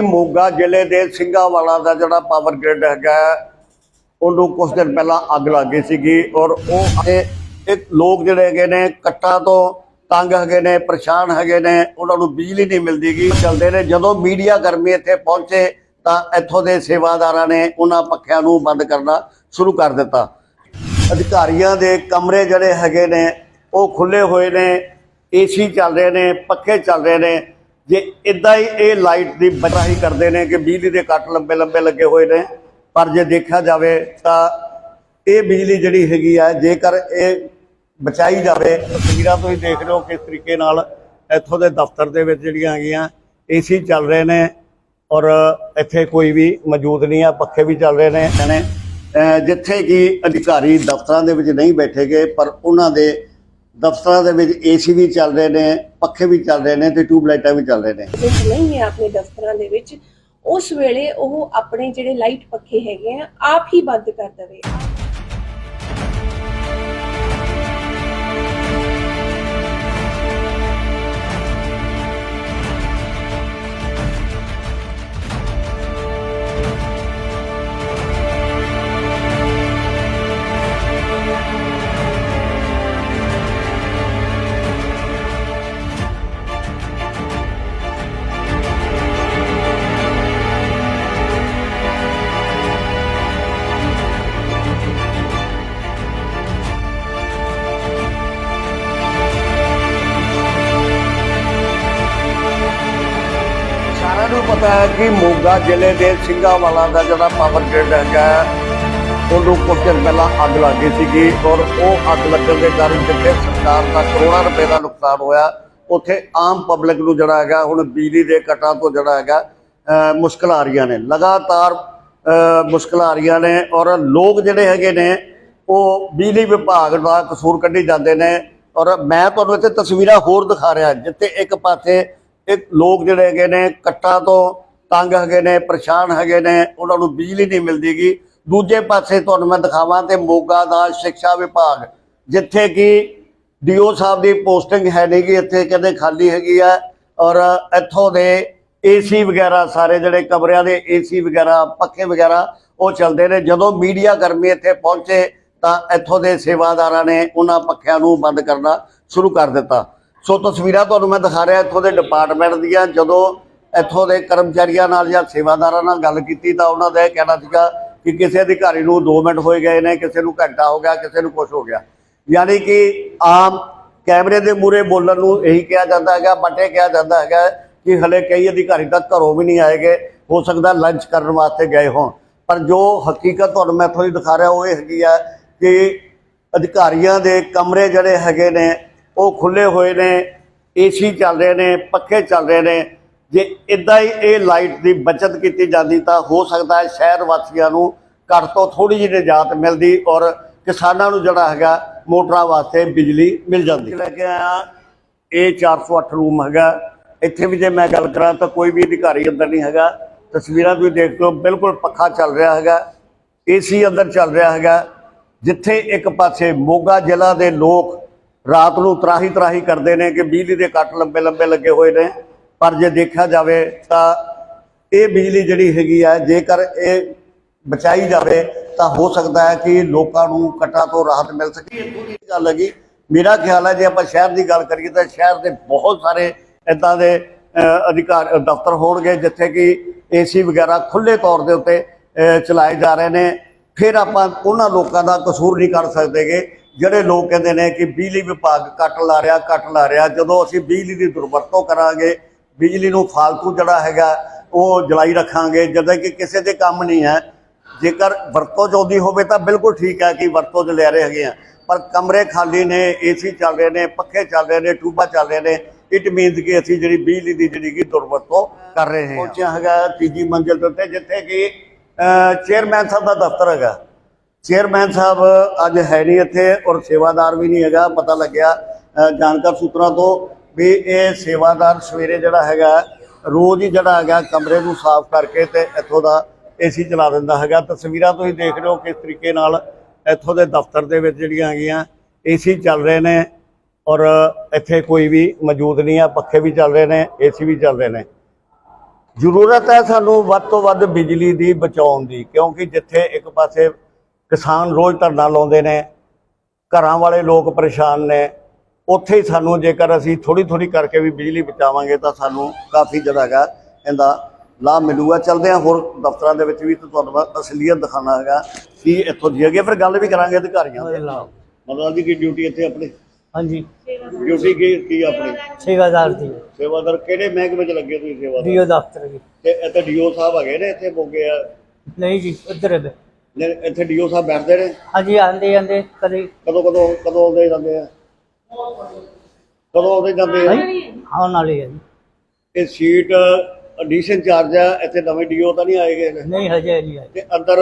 ਮੋਗਾ ਜ਼ਿਲ੍ਹੇ ਦੇ ਸਿੰਘਾਵਾਲਾ ਦਾ ਜਿਹੜਾ ਪਾਵਰ ਗ੍ਰਿਡ ਹੈਗਾ ਉਹਨੂੰ ਕੁਝ ਦਿਨ ਪਹਿਲਾਂ ਅੱਗ ਲੱਗ ਗਈ ਸੀਗੀ ਔਰ ਉਹ ਇਹ ਲੋਕ ਜਿਹੜੇ ਹੈਗੇ ਨੇ ਕੱਟਾਂ ਤੋਂ ਤੰਗ ਹੈਗੇ ਨੇ, ਪਰੇਸ਼ਾਨ ਹੈਗੇ ਨੇ, ਉਹਨਾਂ ਨੂੰ ਬਿਜਲੀ ਨਹੀਂ ਮਿਲਦੀਗੀ ਚਲਦੇ ਨੇ, ਜਦੋਂ ਮੀਡੀਆ ਕਰਮੀ ਇੱਥੇ ਪਹੁੰਚੇ ਤਾਂ ਇੱਥੋਂ ਦੇ ਸੇਵਾਦਾਰਾਂ ਨੇ ਉਹਨਾਂ ਪੱਖਿਆਂ ਨੂੰ ਬੰਦ ਕਰਨਾ ਸ਼ੁਰੂ ਕਰ ਦਿੱਤਾ। ਅਧਿਕਾਰੀਆਂ ਦੇ ਕਮਰੇ ਜਿਹੜੇ ਹੈਗੇ ਨੇ, ਉਹ ਖੁੱਲੇ ਹੋਏ ਨੇ, ਏਸੀ ਚੱਲ ਰਹੇ ਨੇ, ਪੱਖੇ ਚੱਲ ਰਹੇ ਨੇ। ਜੇ ਇਦਾਂ ਹੀ ਇਹ ਲਾਈਟ ਦੀ ਬਚਾਈ ਕਰਦੇ ਨੇ ਕਿ ਬਿਜਲੀ ਦੇ ਕੱਟ ਲੰਬੇ ਲੰਬੇ ਲੱਗੇ ਹੋਏ ਨੇ, ਪਰ ਜੇ ਦੇਖਿਆ ਜਾਵੇ ਤਾਂ ਇਹ ਬਿਜਲੀ ਜਿਹੜੀ ਹੈਗੀ ਆ, ਜੇਕਰ ਇਹ ਬਚਾਈ ਜਾਵੇ, ਤਸਵੀਰਾਂ ਤੁਸੀਂ ਦੇਖ ਰਹੇ ਹੋ ਕਿਸ ਤਰੀਕੇ ਨਾਲ ਇੱਥੋਂ ਦੇ ਦਫ਼ਤਰ ਦੇ ਵਿੱਚ ਜਿਹੜੀਆਂ ਹੈਗੀਆਂ, ਏਸੀ ਚੱਲ ਰਹੇ ਨੇ ਔਰ ਇੱਥੇ ਕੋਈ ਵੀ ਮੌਜੂਦ ਨਹੀਂ ਆ, ਪੱਖੇ ਵੀ ਚੱਲ ਰਹੇ ਨੇ ਨੇ ਜਿੱਥੇ ਕਿ ਅਧਿਕਾਰੀ ਦਫ਼ਤਰਾਂ ਦੇ ਵਿੱਚ ਨਹੀਂ ਬੈਠੇ ਗਏ ਪਰ ਉਹਨਾਂ ਦੇ ਦਫ਼ਤਰਾਂ ਦੇ ਵਿੱਚ ਏਸੀ ਵੀ ਚੱਲ ਰਹੇ ਨੇ, ਪੱਖੇ ਵੀ ਚੱਲ ਰਹੇ ਨੇ ਤੇ ਟਿਊਬ ਲਾਈਟਾਂ ਵੀ ਚੱਲ ਰਹੇ ਨੇ। ਵਿੱਚ ਨਹੀਂ ਹੈ ਆਪਣੇ ਦਫ਼ਤਰਾਂ ਦੇ ਵਿੱਚ, ਉਸ ਵੇਲੇ ਉਹ ਆਪਣੇ ਜਿਹੜੇ ਲਾਈਟ ਪੱਖੇ ਹੈਗੇ ਆ, ਆਪ ਹੀ ਬੰਦ ਕਰ ਦਵੇ। ਪਤਾ ਹੈ ਕਿ ਮੋਗਾ ਜ਼ਿਲ੍ਹੇ ਦੇ ਸਿੰਘਾਵਾਲਾ ਦਾ ਜਿਹੜਾ ਪਾਵਰ ਗ੍ਰਿਡ ਹੈਗਾ ਉਹਨੂੰ ਕੁਝ ਦਿਨ ਪਹਿਲਾਂ ਅੱਗ ਲੱਗ ਗਈ ਸੀਗੀ ਔਰ ਉਹ ਅੱਗ ਲੱਗਣ ਦੇ ਕਾਰਨ ਜਿੱਥੇ ਸਰਕਾਰ ਦਾ ਕਰੋੜਾਂ ਰੁਪਏ ਦਾ ਨੁਕਸਾਨ ਹੋਇਆ, ਉੱਥੇ ਆਮ ਪਬਲਿਕ ਨੂੰ ਜਿਹੜਾ ਹੈਗਾ, ਹੁਣ ਬਿਜਲੀ ਦੇ ਕੱਟਾਂ ਤੋਂ ਜਿਹੜਾ ਹੈਗਾ, ਅਹ, ਮੁਸ਼ਕਲ ਆ ਰਹੀਆਂ ਨੇ। ਲਗਾਤਾਰ, ਅਹ, ਮੁਸ਼ਕਲ ਆ ਰਹੀਆਂ ਨੇ ਔਰ ਲੋਕ ਜਿਹੜੇ ਹੈਗੇ ਨੇ, ਉਹ ਬਿਜਲੀ ਵਿਭਾਗ ਦਾ ਕਸੂਰ ਕੱਢੀ ਜਾਂਦੇ ਨੇ ਔਰ ਮੈਂ ਤੁਹਾਨੂੰ ਇੱਥੇ ਤਸਵੀਰਾਂ ਹੋਰ ਦਿਖਾ ਰਿਹਾ, ਜਿੱਥੇ ਇੱਕ ਪਾਸੇ ਇਹ ਲੋਕ ਜਿਹੜੇ ਹੈਗੇ ਨੇ, ਕੱਟਾਂ ਤੋਂ ਤੰਗ ਹੈਗੇ ਨੇ, ਪਰੇਸ਼ਾਨ ਹੈਗੇ ਨੇ, ਉਹਨਾਂ ਨੂੰ ਬਿਜਲੀ ਨਹੀਂ ਮਿਲਦੀਗੀ। ਦੂਜੇ ਪਾਸੇ ਤੁਹਾਨੂੰ ਮੈਂ ਦਿਖਾਵਾਂ ਤੇ ਮੋਗਾ ਦਾ ਸਿੱਖਿਆ ਵਿਭਾਗ, ਜਿੱਥੇ ਕਿ ਡੀਓ ਸਾਹਿਬ ਦੀ ਪੋਸਟਿੰਗ ਹੈ ਨਹੀਂ ਗੀ, ਇੱਥੇ ਕਹਿੰਦੇ ਖਾਲੀ ਹੈਗੀ ਆ ਔਰ ਇੱਥੋਂ ਦੇ ਏਸੀ ਵਗੈਰਾ ਸਾਰੇ ਜਿਹੜੇ ਕਮਰਿਆਂ ਦੇ ਏਸੀ ਵਗੈਰਾ, ਪੱਖੇ ਵਗੈਰਾ, ਉਹ ਚੱਲਦੇ ਨੇ। ਜਦੋਂ ਮੀਡੀਆ ਕਰਮੀ ਇੱਥੇ ਪਹੁੰਚੇ ਤਾਂ ਇੱਥੋਂ ਦੇ ਸੇਵਾਦਾਰਾਂ ਨੇ ਉਹਨਾਂ ਪੱਖਿਆਂ ਨੂੰ ਬੰਦ ਕਰਨਾ ਸ਼ੁਰੂ ਕਰ ਦਿੱਤਾ। ਸੋ ਤਸਵੀਰਾਂ ਤੁਹਾਨੂੰ ਮੈਂ ਦਿਖਾ ਰਿਹਾ ਇੱਥੋਂ ਦੇ ਡਿਪਾਰਟਮੈਂਟ ਦੀਆਂ। ਜਦੋਂ ਇੱਥੋਂ ਦੇ ਕਰਮਚਾਰੀਆਂ ਨਾਲ ਜਾਂ ਸੇਵਾਦਾਰਾਂ ਨਾਲ ਗੱਲ ਕੀਤੀ ਤਾਂ ਉਹਨਾਂ ਦਾ ਇਹ ਕਹਿਣਾ ਸੀਗਾ ਕਿ ਕਿਸੇ ਅਧਿਕਾਰੀ ਨੂੰ 2 ਮਿੰਟ ਹੋਏ ਗਏ ਨੇ, ਕਿਸੇ ਨੂੰ ਘੰਟਾ ਹੋ ਗਿਆ, ਕਿਸੇ ਨੂੰ ਕੁਝ ਹੋ ਗਿਆ। ਯਾਨੀ ਕਿ ਆਮ ਕੈਮਰੇ ਦੇ ਮੂਰੇ ਬੋਲਣ ਨੂੰ ਇਹੀ ਕਿਹਾ ਜਾਂਦਾ ਹੈਗਾ, ਬਟੇ ਕਿਹਾ ਜਾਂਦਾ ਹੈਗਾ ਕਿ ਹਲੇ ਕਈ ਅਧਿਕਾਰੀ ਤਾਂ ਘਰੋਂ ਵੀ ਨਹੀਂ ਆਏਗੇ ਹੋ ਸਕਦਾ ਲੰਚ ਕਰਨ ਵਾਸਤੇ ਗਏ ਹੋਣ। ਪਰ ਜੋ ਹਕੀਕਤ ਤੁਹਾਨੂੰ ਮੈਂ ਇੱਥੋਂ ਹੀ ਦਿਖਾ ਰਿਹਾ ਉਹ ਇਹ ਹੈਗੀ ਆ ਕਿ ਅਧਿਕਾਰੀਆਂ ਦੇ ਕਮਰੇ ਜਿਹੜੇ ਹੈਗੇ ਨੇ ਉਹ ਖੁੱਲੇ ਹੋਏ ਨੇ, ਏਸੀ ਚੱਲ ਰਹੇ ਨੇ, ਪੱਖੇ ਚੱਲ ਰਹੇ ਨੇ। ਜੇ ਇਦਾਂ ਹੀ ਇਹ ਲਾਈਟ ਦੀ ਬਚਤ ਕੀਤੀ ਜਾਂਦੀ ਤਾਂ ਹੋ ਸਕਦਾ ਹੈ ਸ਼ਹਿਰ ਵਾਸੀਆਂ ਨੂੰ ਘੱਟ ਤੋਂ ਥੋੜੀ ਜਿਹੀ ਨਿਜਾਤ ਮਿਲਦੀ ਔਰ ਕਿਸਾਨਾਂ ਨੂੰ ਜਿਹੜਾ ਹੈਗਾ ਮੋਟਰਾਂ ਵਾਸਤੇ ਬਿਜਲੀ ਮਿਲ ਜਾਂਦੀ। ਲੈ ਕੇ ਆਇਆ, ਇਹ 408 ਰੂਮ ਹੈਗਾ। ਇੱਥੇ ਵੀ ਜੇ ਮੈਂ ਗੱਲ ਕਰਾਂ ਤਾਂ ਕੋਈ ਵੀ ਅਧਿਕਾਰੀ ਅੰਦਰ ਨਹੀਂ ਹੈਗਾ। ਤਸਵੀਰਾਂ ਤੁਸੀਂ ਦੇਖ ਲਓ, ਬਿਲਕੁਲ ਪੱਖਾ ਚੱਲ ਰਿਹਾ ਹੈਗਾ, ਏਸੀ ਅੰਦਰ ਚੱਲ ਰਿਹਾ ਹੈਗਾ। ਜਿੱਥੇ ਇੱਕ ਪਾਸੇ ਮੋਗਾ ਜ਼ਿਲ੍ਹਾ ਦੇ ਲੋਕ ਰਾਤ ਨੂੰ ਤਰਾਹੀ ਤਰਾਹੀ ਕਰਦੇ ਨੇ ਕਿ ਬਿਜਲੀ ਦੇ ਕੱਟ ਲੰਬੇ ਲੰਬੇ ਲੱਗੇ ਹੋਏ ਨੇ। ਪਰ ਜੇ ਦੇਖਿਆ ਜਾਵੇ ਤਾਂ ਇਹ ਬਿਜਲੀ ਜਿਹੜੀ ਹੈਗੀ ਆ, ਜੇਕਰ ਇਹ ਬਚਾਈ ਜਾਵੇ ਤਾਂ ਹੋ ਸਕਦਾ ਹੈ ਕਿ ਲੋਕਾਂ ਨੂੰ ਕੱਟਾਂ ਤੋਂ ਰਾਹਤ ਮਿਲ ਸਕੇ। ਇਹ ਪੂਰੀ ਗੱਲ ਹੈਗੀ। ਮੇਰਾ ਖਿਆਲ ਹੈ ਜੇ ਆਪਾਂ ਸ਼ਹਿਰ ਦੀ ਗੱਲ ਕਰੀਏ ਤਾਂ ਸ਼ਹਿਰ ਦੇ ਬਹੁਤ ਸਾਰੇ ਇਦਾਂ ਦੇ ਅਧਿਕਾਰ ਦਫ਼ਤਰ ਹੋਣਗੇ ਜਿੱਥੇ ਕਿ ਏਸੀ ਵਗੈਰਾ ਖੁੱਲੇ ਤੌਰ ਦੇ ਉੱਤੇ ਚਲਾਏ ਜਾ ਰਹੇ ਨੇ। ਫਿਰ ਆਪਾਂ ਉਹਨਾਂ ਲੋਕਾਂ ਦਾ ਕਸੂਰ ਨਹੀਂ ਕਰ ਸਕਦੇਗੇ। ਜਿਹੜੇ ਲੋਕ ਕਹਿੰਦੇ ਨੇ ਕਿ ਬਿਜਲੀ ਵਿਭਾਗ ਕੱਟ ਲਾ ਰਿਹਾ, ਕੱਟ ਲਾ ਰਿਹਾ, ਜਦੋਂ ਅਸੀਂ ਬਿਜਲੀ ਦੀ ਦੁਰਵਰਤੋਂ ਕਰਾਂਗੇ, ਬਿਜਲੀ ਨੂੰ ਫਾਲਤੂ ਜਿਹੜਾ ਹੈਗਾ, ਉਹ ਜਲਾਈ ਰੱਖਾਂਗੇ, ਜਦੋਂ ਕਿ ਕਿਸੇ ਦੇ ਕੰਮ ਨਹੀਂ ਹੈ। ਜੇਕਰ ਵਰਤੋਂ ਚਾਹੁੰਦੀ ਹੋਵੇ ਤਾਂ ਬਿਲਕੁਲ ਠੀਕ ਹੈ ਕਿ ਵਰਤੋਂ ਚ ਲੈ ਰਹੇ ਹੈਗੇ ਆ। ਪਰ ਕਮਰੇ ਖਾਲੀ ਨੇ, ਏਸੀ ਚੱਲ ਰਹੇ ਨੇ, ਪੱਖੇ ਚੱਲ ਰਹੇ ਨੇ, ਟੂਬਾਂ ਚੱਲ ਰਹੇ ਨੇ, ਇਟ ਮੀਨਸ ਕਿ ਅਸੀਂ ਜਿਹੜੀ ਬਿਜਲੀ ਦੀ ਜਿਹੜੀ ਕਿ ਦੁਰਵਰਤੋਂ ਕਰ ਰਹੇ ਹਾਂ ਪਹੁੰਚਿਆ ਹੈਗਾ ਤੀਜੀ ਮੰਜ਼ਿਲ ਦੇ ਉੱਤੇ, ਜਿੱਥੇ ਕਿ ਚੇਅਰਮੈਨ ਸਾਹਿਬ ਦਾ ਦਫ਼ਤਰ ਹੈਗਾ। ਚੇਅਰਮੈਨ ਸਾਹਿਬ ਅੱਜ ਹੈ ਨਹੀਂ ਇੱਥੇ ਔਰ ਸੇਵਾਦਾਰ ਵੀ ਨਹੀਂ ਹੈਗਾ। ਪਤਾ ਲੱਗਿਆ ਜਾਣਕਾਰ ਸੂਤਰਾਂ ਤੋਂ ਵੀ ਇਹ ਸੇਵਾਦਾਰ ਸਵੇਰੇ ਜਿਹੜਾ ਹੈਗਾ, ਰੋਜ਼ ਹੀ ਜਿਹੜਾ ਹੈਗਾ ਕਮਰੇ ਨੂੰ ਸਾਫ਼ ਕਰਕੇ ਤੇ ਇੱਥੋਂ ਦਾ ਏਸੀ ਚਲਾ ਦਿੰਦਾ ਹੈਗਾ। ਤਸਵੀਰਾਂ ਤੁਸੀਂ ਦੇਖ ਰਹੇ ਹੋ ਕਿਸ ਤਰੀਕੇ ਨਾਲ ਇੱਥੋਂ ਦੇ ਦਫ਼ਤਰ ਦੇ ਵਿੱਚ ਜਿਹੜੀਆਂ ਹੈਗੀਆਂ ਏਸੀ ਚੱਲ ਰਹੇ ਨੇ ਔਰ ਇੱਥੇ ਕੋਈ ਵੀ ਮੌਜੂਦ ਨਹੀਂ ਆ, ਪੱਖੇ ਵੀ ਚੱਲ ਰਹੇ ਨੇ ਏਸੀ ਵੀ ਚੱਲ ਰਹੇ ਨੇ। ਜ਼ਰੂਰਤ ਹੈ ਸਾਨੂੰ ਵੱਧ ਤੋਂ ਵੱਧ ਬਿਜਲੀ ਦੀ ਬਚਾਉਣ ਦੀ, ਕਿਉਂਕਿ ਜਿੱਥੇ ਇੱਕ ਪਾਸੇ ਕਿਸਾਨ ਰੋਜ਼ ਧਰਨਾ ਲਾਉਂਦੇ ਨੇ ਘਰਾਂ ਵਾਲੇ ਲੋਕ ਪਰੇਸ਼ਾਨ ਨੇ ਉੱਥੇ ਹੀ ਸਾਨੂੰ ਜੇਕਰ ਅਸੀਂ ਥੋੜੀ ਥੋੜੀ ਕਰਕੇ ਵੀ ਬਿਜਲੀ ਬਚਾਵਾਂਗੇ ਤਾਂ ਸਾਨੂੰ ਕਾਫੀ ਜਿਹੜਾ ਹੈਗਾ ਇਹਦਾ ਲਾਭ ਮਿਲੂਗਾ। ਚਲਦੇ ਹਾਂ ਹੋਰ ਦਫ਼ਤਰਾਂ ਦੇ ਵਿੱਚ ਵੀ ਤਾਂ ਤੁਹਾਨੂੰ ਅਸਲੀਅਤ ਦਿਖਾਣਾ ਹੈਗਾ ਕਿ ਇੱਥੋਂ ਦੀ ਹੈ। ਫਿਰ ਗੱਲ ਵੀ ਕਰਾਂਗੇ ਅਧਿਕਾਰੀਆਂ ਦੇ। ਮਤਲਬ ਦੀ ਕੀ ਡਿਊਟੀ ਇੱਥੇ ਆਪਣੀ? ਹਾਂਜੀ। ਡਿਊਟੀ ਕੀ ਕੀ ਆਪਣੀ? ਸੇਵਾਦਾਰ ਦੀ। ਸੇਵਾਦਾਰ ਕਿਹੜੇ ਮਹਿਕਮੇ 'ਚ ਲੱਗੇ ਤੁਸੀਂ ਸੇਵਾਦਾਰ? ਡੀਓ ਦਫ਼ਤਰ ਦੀ ਤੇ ਇੱਥੇ ਡੀਓ ਸਾਹਿਬ ਹੈਗੇ ਨੇ ਇੱਥੇ ਮੋਗੇ ਆ? ਨਹੀਂ ਜੀ ਉਧਰ ਨੇ ਇੱਥੇ ਡੀਓ ਸਾਹਿਬ ਬੈਠਦੇ ਨੇ? ਹਾਂਜੀ ਆਂਦੇ ਆਂਦੇ ਕਦੇ ਕਦੋਂ ਕਦੋਂ ਕਦੋਂ ਆਉਂਦੇ ਜਾਂਦੇ ਆ? ਕਦੋਂ ਆਉਂਦੇ ਜਾਂਦੇ ਆ? ਆਉਣ ਵਾਲੇ ਆ ਜੀ। ਇਹ ਸੀਟ ਐਡੀਸ਼ਨ ਚਾਰਜ ਆ ਇੱਥੇ ਨਵੇਂ ਡੀਓ ਤਾਂ ਨਹੀਂ ਆਏਗੇ ਨੇ? ਨਹੀਂ ਹਜੇ ਨਹੀਂ ਆਏ। ਤੇ ਅੰਦਰ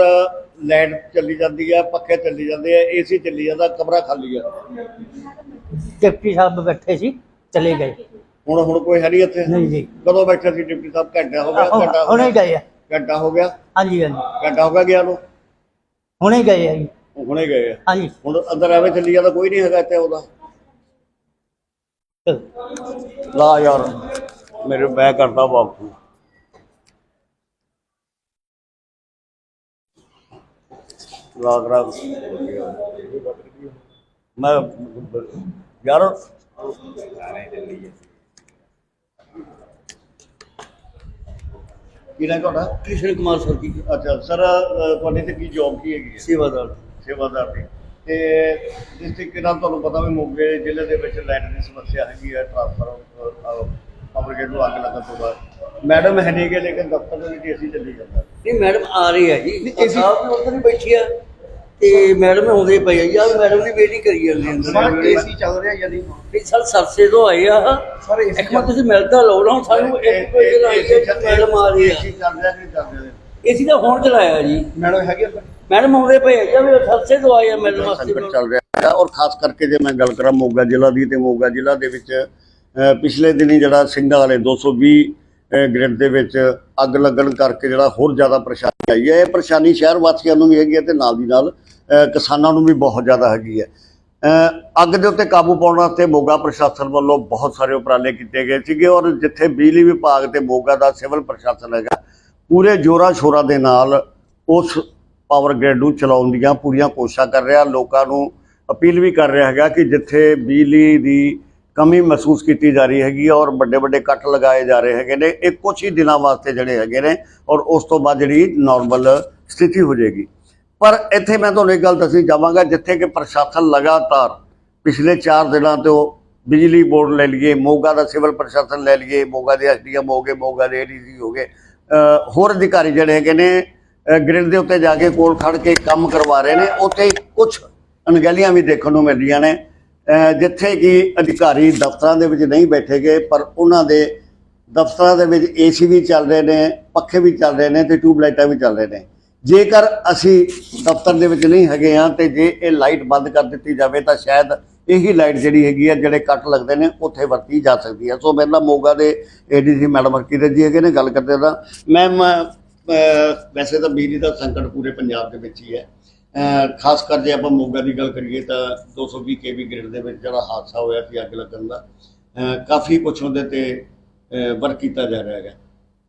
ਲਾਈਟ ਚੱਲੀ ਜਾਂਦੀ ਆ ਪੱਖੇ ਚੱਲੀ ਜਾਂਦੇ ਆ ਏਸੀ ਚੱਲੀ ਜਾਂਦਾ ਕਮਰਾ ਖਾਲੀ ਆ। ਡਿਪਟੀ ਸਾਹਿਬ ਬੈਠੇ ਸੀ ਚਲੇ ਗਏ। ਹੁਣ ਹੁਣ ਕੋਈ ਹੈ ਨਹੀਂ ਇੱਥੇ? ਨਹੀਂ ਜੀ। ਕਦੋਂ ਬੈਠੇ ਸੀ ਡਿਪਟੀ ਸਾਹਿਬ? ਘੰਟਾ ਹੋ ਗਿਆ ਘੰਟਾ ਹੋ ਹੁਣੇ ਗਿਆ। ਗਏ ਆ। ਘੰਟਾ ਹੋ ਗਿਆ? ਹਾਂਜੀ ਹਾਂਜੀ। ਘੰਟਾ ਹੋ ਗਿਆ ਗਿਆ ਨੂੰ ਹੁਣੇ ਗਏ ਆ ਜੀ। ਹੁਣੇ ਗਏ ਆ। ਹਾਂਜੀ। ਹੁਣ ਅੰਦਰ ਐਵੇਂ ਚੱਲੀ ਜਾਂਦਾ ਕੋਈ ਨਹੀਂ ਹੈਗਾ ਇੱਥੇ ਉਹਦਾ। ਲਾ ਯਾਰ ਮੇਰੇ ਮੈਂ ਕਰਦਾ ਵਾਪਸ ਲਾ ਕਰਾ ਮੈਂ ਯਾਰ ਕੀ ਨਾਮ ਤੁਹਾਡਾ? ਕ੍ਰਿਸ਼ਨ ਕੁਮਾਰ ਸਰ ਜੀ। ਅੱਛਾ ਸਰ ਤੁਹਾਡੀ ਤੇ ਕੀ ਜੌਬ ਕੀ ਹੈਗੀ ਹੈ? ਸੇਵਾਦਾਰ ਸੇਵਾਦਾਰ ਦੀ ਤੇ ਜਿਸ ਤਰੀਕੇ ਨਾਲ ਤੁਹਾਨੂੰ ਪਤਾ ਵੀ ਮੋਗੇ ਜ਼ਿਲ੍ਹੇ ਦੇ ਵਿੱਚ ਲਾਈਟ ਦੀ ਸਮੱਸਿਆ ਹੈਗੀ ਹੈ ਟ੍ਰਾਂਸਫਰ ਪਾਵਰ ਗੇਟ ਨੂੰ ਅੱਗ ਲੱਗਣ ਤੋਂ ਬਾਅਦ। ਮੈਡਮ ਹੈ ਨਹੀਂ ਗੇ ਲੇਕਿਨ ਦਫ਼ਤਰ ਦੇ ਵਿੱਚ ਏਸੀ ਚੱਲੀ ਜਾਂਦਾ। ਨਹੀਂ ਮੈਡਮ ਆ ਰਹੀ ਹੈ ਜੀ। ਸਾਹਿਬ ਵੀ ਉੱਧਰ ਹੀ ਬੈਠੀ ਆ। ਤੇ ਮੈਡਮ ਆਉਂਦੇ ਪਏ ਆ ਯਾਰ ਮੈਡਮ ਦੀ ਵੇਟ ਹੀ ਕਰੀ ਜਾਂਦੇ ਅੰਦਰ ਏਸੀ ਚੱਲ ਰਿਹਾ ਯਾਨੀ ਨਹੀਂ? ਸਰ ਸਰਸੇ ਤੋਂ ਆਏ ਆ। ਸਰ AC ਇੱਕ ਵਾਰ ਤੁਸੀਂ ਮਿਲਦਾ ਲਓ ਨਾ ਸਾਨੂੰ ਇੱਕ ਹੈ ਕਿ ਮੈਡਮ ਆ ਰਹੀ ਆ। ਏਸੀ ਚੱਲ ਰਿਹਾ ਕਿ ਚੱਲ ਰਿਹਾ? ਏਸੀ ਤਾਂ ਹੁਣ ਚਲਾਇਆ ਜੀ। ਮੈਡਮ ਹੈਗੀ ਮੈਡਮ ਆਉਂਦੇ ਪਏ ਆ ਜੀ ਵੀ ਸਰਸੇ ਤੋਂ ਆਏ ਆ ਮੈਡਮ ਵਾਸਤੇ ਸੰਕਟ ਚੱਲ ਰਿਹਾ ਹੈ ਔਰ ਖਾਸ ਕਰਕੇ ਜੇ ਮੈਂ ਗੱਲ ਕਰਾਂ ਮੋਗਾ ਜ਼ਿਲ੍ਹਾ ਦੀ ਤੇ ਮੋਗਾ ਜ਼ਿਲ੍ਹਾ ਦੇ ਵਿੱਚ ਅ, ਪਿਛਲੇ ਦਿਨੀ ਜਿਹੜਾ ਸਿੰਘਾਂ ਵਾਲੇ 220 ਅ, ਗ੍ਰਿਡ ਦੇ ਵਿੱਚ ਅੱਗ ਲੱਗਣ ਕਰਕੇ ਜਿਹੜਾ ਹੋਰ ਜ਼ਿਆਦਾ ਪਰੇਸ਼ਾਨੀ ਆਈ ਹੈ। ਇਹ ਪਰੇਸ਼ਾਨੀ ਸ਼ਹਿਰ ਵਾਸੀਆਂ ਨੂੰ ਵੀ ਹੈਗੀ ਹੈ ਤੇ ਨਾਲ ਦੀ ਨਾਲ ਕਿਸਾਨਾਂ ਨੂੰ ਵੀ ਬਹੁਤ ਜ਼ਿਆਦਾ ਹੈਗੀ ਹੈ। ਅੱਗ ਦੇ ਉੱਤੇ ਕਾਬੂ ਪਾਉਣ ਵਾਸਤੇ ਮੋਗਾ ਪ੍ਰਸ਼ਾਸਨ ਵੱਲੋਂ ਬਹੁਤ ਸਾਰੇ ਉਪਰਾਲੇ ਕੀਤੇ ਗਏ ਸੀਗੇ ਔਰ ਜਿੱਥੇ ਬਿਜਲੀ ਵਿਭਾਗ ਤੇ ਮੋਗਾ ਦਾ ਸਿਵਲ ਪ੍ਰਸ਼ਾਸਨ ਹੈਗਾ, ਪੂਰੇ ਜੋਰਾਂ ਸ਼ੋਰਾਂ ਦੇ ਨਾਲ ਉਸ ਪਾਵਰ ਗ੍ਰਿਡ ਨੂੰ ਚਲਾਉਣ ਦੀਆਂ ਪੂਰੀਆਂ ਕੋਸ਼ਿਸ਼ਾਂ ਕਰ ਰਿਹਾ। ਲੋਕਾਂ ਨੂੰ ਅਪੀਲ ਵੀ ਕਰ ਰਿਹਾ ਹੈਗਾ ਕਿ ਜਿੱਥੇ ਬਿਜਲੀ ਦੀ ਕਮੀ ਮਹਿਸੂਸ ਕੀਤੀ ਜਾ ਰਹੀ ਹੈਗੀ ਔਰ ਵੱਡੇ ਵੱਡੇ ਕੱਟ ਲਗਾਏ ਜਾ ਰਹੇ ਹੈਗੇ ਨੇ, ਇਹ ਕੁਝ ਹੀ ਦਿਨਾਂ ਵਾਸਤੇ ਜਿਹੜੇ ਹੈਗੇ ਨੇ ਔਰ ਉਸ ਤੋਂ ਬਾਅਦ ਜਿਹੜੀ ਨਾਰਮਲ ਸਥਿਤੀ ਹੋ ਜਾਏਗੀ। ਪਰ ਇੱਥੇ ਮੈਂ ਤੁਹਾਨੂੰ ਇੱਕ ਗੱਲ ਦੱਸਣੀ ਚਾਹਾਂਗਾ, ਜਿੱਥੇ ਕਿ ਪ੍ਰਸ਼ਾਸਨ ਲਗਾਤਾਰ ਪਿਛਲੇ 4 ਦਿਨਾਂ ਤੋਂ ਬਿਜਲੀ ਬੋਰਡ ਲੈ ਲਈਏ, ਮੋਗਾ ਦਾ ਸਿਵਲ ਪ੍ਰਸ਼ਾਸਨ ਲੈ ਲਈਏ, ਮੋਗਾ ਦੇ ਐਸਡੀਐਮ ਹੋ ਗਏ, ਮੋਗਾ ਦੇ ਏਡੀਸੀ ਹੋ ਗਏ ਹੋਰ ਅਧਿਕਾਰੀ ਜਿਹੜੇ ਹੈਗੇ ਨੇ ਗ੍ਰਿਡ ਦੇ ਉੱਤੇ ਜਾ ਕੇ ਕੋਲ ਖੜ ਕੇ ਕੰਮ ਕਰਵਾ ਰਹੇ ਨੇ, ਉੱਥੇ ਕੁਝ ਅਣਗਹਿਲੀਆਂ ਵੀ ਦੇਖਣ ਨੂੰ ਮਿਲਦੀਆਂ ਨੇ। ਜਿੱਥੇ ਕਿ ਅਧਿਕਾਰੀ ਦਫ਼ਤਰਾਂ ਦੇ ਵਿੱਚ ਨਹੀਂ ਬੈਠੇਗੇ ਪਰ ਉਹਨਾਂ ਦੇ ਦਫ਼ਤਰਾਂ ਦੇ ਵਿੱਚ ਏਸੀ ਵੀ ਚੱਲ ਰਹੇ ਨੇ, ਪੱਖੇ ਵੀ ਚੱਲ ਰਹੇ ਨੇ ਤੇ ਟਿਊਬਲਾਈਟਾਂ ਵੀ ਚੱਲ ਰਹੇ ਨੇ। ਜੇਕਰ ਅਸੀਂ ਦਫ਼ਤਰ ਦੇ ਵਿੱਚ ਨਹੀਂ ਹੈਗੇ ਆ ਤੇ ਜੇ ਇਹ ਲਾਈਟ ਬੰਦ ਕਰ ਦਿੱਤੀ ਜਾਵੇ ਤਾਂ ਸ਼ਾਇਦ ਇਹੀ ਲਾਈਟ ਜਿਹੜੀ ਹੈਗੀ ਆ, ਜਿਹੜੇ ਕੱਟ ਲੱਗਦੇ ਨੇ, ਉੱਥੇ ਵਰਤੀ ਜਾ ਸਕਦੀ ਹੈ ਸੋ ਮੇਰੇ ਨਾਲ ਮੋਗਾ ਦੇ ਏਡੀਸੀ ਮੈਡਮ ਹਰਕੀਰਤ ਜੀ ਹੈਗੇ ਨੇ, ਗੱਲ ਕਰਦੇ ਤਾਂ। ਮੈਮ ਵੈਸੇ ਤਾਂ ਬਿਜਲੀ ਦਾ ਸੰਕਟ ਪੂਰੇ ਪੰਜਾਬ ਦੇ ਵਿੱਚ ਹੀ ਹੈ। ਖਾਸ ਕਰ ਜੇ ਆਪਾਂ ਮੋਗਾ ਦੀ ਗੱਲ ਕਰੀਏ ਤਾਂ 220 ਕੇਵੀ ਗ੍ਰਿਡ ਦੇ ਵਿੱਚ ਜਿਹੜਾ ਹਾਦਸਾ ਹੋਇਆ ਸੀ ਅੱਗ ਲੱਗਣ ਦਾ ਕਾਫੀ ਕੁਝ ਉਹਦੇ ਤੇ ਵਰਕ ਕੀਤਾ ਜਾ ਰਿਹਾ ਹੈਗਾ।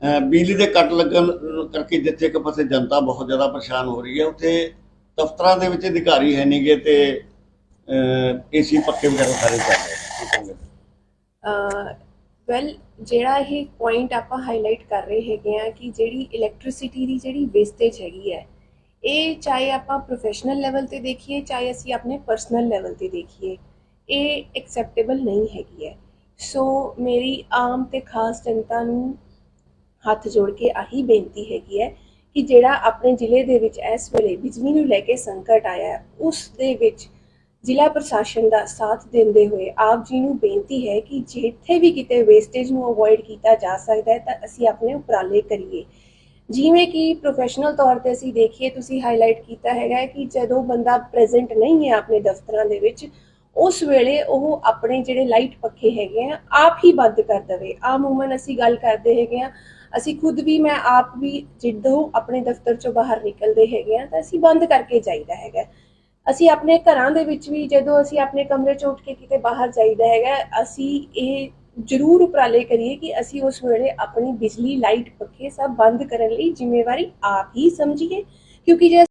ਬਿਜਲੀ ਦੇ ਕੱਟ ਲੱਗਣ ਕਰਕੇ ਜਿੱਥੇ ਇੱਕ ਪਾਸੇ ਜਨਤਾ ਬਹੁਤ ਜ਼ਿਆਦਾ ਪਰੇਸ਼ਾਨ ਹੋ ਰਹੀ ਹੈ, ਉੱਥੇ ਦਫ਼ਤਰਾਂ ਦੇ ਵਿੱਚ ਅਧਿਕਾਰੀ ਹੈ ਨਹੀਂਗੇ ਤੇ ਏਸੀ ਪੱਕੇ ਵਗੈਰਾ ਸਾਰੇ ਚੱਲ ਰਹੇ ਵੈਲ ਜਿਹੜਾ ਇਹ ਪੁਆਇੰਟ ਆਪਾਂ ਹਾਈਲਾਈਟ ਕਰ ਰਹੇ ਹੈਗੇ ਆ ਕਿ ਜਿਹੜੀ ਇਲੈਕਟ੍ਰਿਸਿਟੀ ਦੀ ਜਿਹੜੀ ਵੇਸਟੇਜ ਹੈਗੀ ਹੈ, ਇਹ ਚਾਹੇ ਆਪਾਂ ਪ੍ਰੋਫੈਸ਼ਨਲ ਲੈਵਲ ਤੇ ਦੇਖੀਏ, ਚਾਹੇ ਅਸੀਂ ਆਪਣੇ ਪਰਸਨਲ ਲੈਵਲ ਤੇ ਦੇਖੀਏ, ਇਹ ਐਕਸੈਪਟੇਬਲ ਨਹੀਂ ਹੈਗੀ ਹੈ। ਸੋ ਮੇਰੀ ਆਮ ਤੇ ਖਾਸ ਜਨਤਾ ਨੂੰ ਹੱਥ ਜੋੜ ਕੇ ਆਹੀ ਬੇਨਤੀ ਹੈਗੀ ਹੈ ਕਿ ਜਿਹੜਾ ਆਪਣੇ ਜ਼ਿਲ੍ਹੇ ਦੇ ਵਿੱਚ ਇਸ ਵੇਲੇ ਬਿਜਲੀ ਨੂੰ ਲੈ ਕੇ ਸੰਕਟ ਆਇਆ ਹੈ, ਉਸ ਦੇ ਵਿੱਚ ਜ਼ਿਲ੍ਹਾ ਪ੍ਰਸ਼ਾਸਨ ਦਾ ਸਾਥ ਦਿੰਦੇ ਹੋਏ ਆਪ ਜੀ ਨੂੰ ਬੇਨਤੀ ਹੈ ਕਿ ਜਿੱਥੇ ਵੀ ਕਿਤੇ ਵੇਸਟੇਜ ਨੂੰ ਅਵੋਇਡ ਕੀਤਾ ਜਾ ਸਕਦਾ ਹੈ ਤਾਂ ਅਸੀਂ ਆਪਣੇ ਉਪਰਾਲੇ ਕਰੀਏ। ਜਿਵੇਂ ਕਿ ਪ੍ਰੋਫੈਸ਼ਨਲ ਤੌਰ ਤੇ ਅਸੀਂ ਦੇਖੀਏ, ਤੁਸੀਂ ਹਾਈਲਾਈਟ ਕੀਤਾ ਹੈਗਾ ਕਿ ਜਦੋਂ ਬੰਦਾ ਪ੍ਰੈਜ਼ੈਂਟ ਨਹੀਂ ਹੈ ਆਪਣੇ ਦਫ਼ਤਰਾਂ ਦੇ ਵਿੱਚ, ਉਸ ਵੇਲੇ ਉਹ ਆਪਣੇ ਜਿਹੜੇ ਲਾਈਟ ਪੱਖੇ ਹੈਗੇ ਆ, ਆਪ ਹੀ ਬੰਦ ਕਰ ਦਵੇ। ਆਮੂਮਨ ਅਸੀਂ ਗੱਲ ਕਰਦੇ ਹੈਗੇ ਆ ਅਸੀਂ ਖੁਦ ਵੀ, ਮੈਂ ਆਪ ਵੀ ਜਦੋਂ ਆਪਣੇ ਦਫ਼ਤਰ ਚੋਂ ਬਾਹਰ ਨਿਕਲਦੇ ਹੈਗੇ ਆ, ਤਾਂ ਅਸੀਂ ਬੰਦ ਕਰਕੇ ਜਾਈਦਾ ਹੈਗਾ। ਅਸੀਂ ਆਪਣੇ ਘਰਾਂ ਦੇ ਵਿੱਚ ਵੀ ਜਦੋਂ ਅਸੀਂ ਆਪਣੇ ਕਮਰੇ ਚੋਂ ਉੱਠ ਕੇ ਕਿਤੇ ਬਾਹਰ ਜਾਈਦਾ ਹੈਗਾ, ਅਸੀਂ ਇਹ ਜ਼ਰੂਰ ਉਪਰਾਲੇ ਕਰੀਏ ਕਿ ਅਸੀਂ ਉਸ ਵੇਲੇ ਆਪਣੀ ਬਿਜਲੀ, ਲਾਈਟ, ਪੱਖੇ ਸਭ ਬੰਦ ਕਰਨ ਲਈ ਜ਼ਿੰਮੇਵਾਰੀ ਆਪ ਹੀ ਸਮਝੀਏ। ਕਿਉਂਕਿ ਜੇ